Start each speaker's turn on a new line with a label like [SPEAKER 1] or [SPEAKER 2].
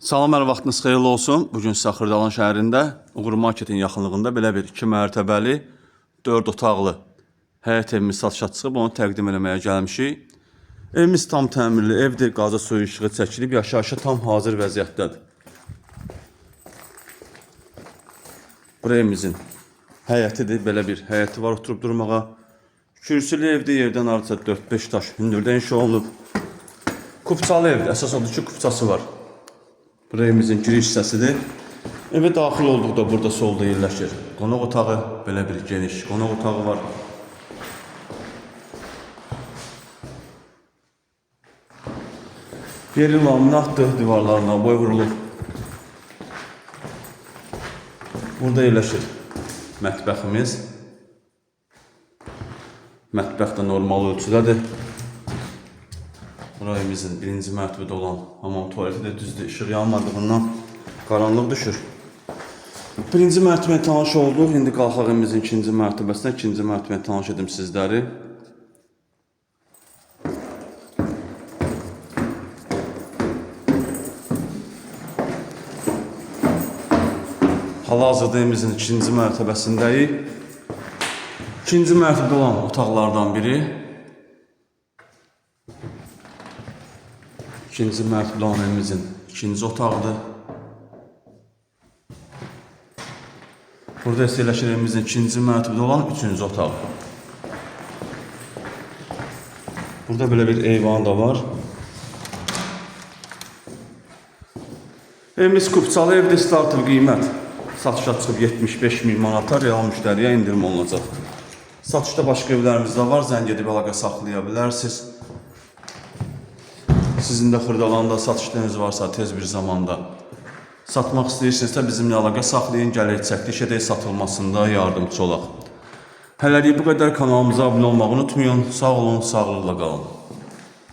[SPEAKER 1] Salam, hər vaxtınız xeyirli olsun. Bugün sizə Xırdalan şəhərində Uğur Marketin yaxınlığında belə bir 2 mərtəbəli, 4 otaqlı həyət evimiz satışa çıxıb, onu təqdim eləməyə gəlmişik. Evimiz tam təmirli evdir, qazı suyu işığı çəkilib, yaşayışa tam hazır vəziyyətdədir. Bura evimizin həyətidir, belə bir həyəti var oturub durmağa. Kürsülü evdir, yerdən artıq 4-5 daş hündürdə inşa olunub. Kupçalı evdir, əsas odur ki, kupçası var. Bura evimizin giriş hissəsidir. Evə daxil olduqda burada solda yerləşir. Qonaq otağı belə bir geniş qonaq otağı var. Yeri laminatdır, divarlarına boy vurulub. Burada yerləşir mətbəximiz. Mətbəx də normal ölçüdədir. Bura evimizin birinci mərtəbədə olan hamam tualeti də düzdür. İşıq yanmadığından qaranlıq düşür. Birinci mərtəbəyə tanış olduq. İndi qalxaq evimizin ikinci mərtəbəsinə. İkinci mərtəbəyə tanış edim sizləri. Hal-hazırda evimizin ikinci mərtəbəsindəyik. İkinci mərtəbədə olan otaqlardan biri İkinci evimizin ikinci otağıdır. Burada isə yerləşir evimizin ikinci mərtəbədə olan üçüncü otağı. Burada belə bir eyvan da var. Evimiz kupçalı evdə starter qiymət satışa çıxıb 75 min manata real müştəriyə indirim olunacaq. Satışda başqa evlərimiz də var, zəng edib əlaqə saxlaya bilərsiniz. Sizin də Xırdalanda satışlarınız varsa tez bir zamanda satmaq istəyirsinizsə bizimlə əlaqə saxlayın, gələk çəkiliş edək satılmasında yardımçı olaq. Hələlik bu qədər kanalımıza abunə olmağı unutmayın. Sağ olun, sağlıqla qalın.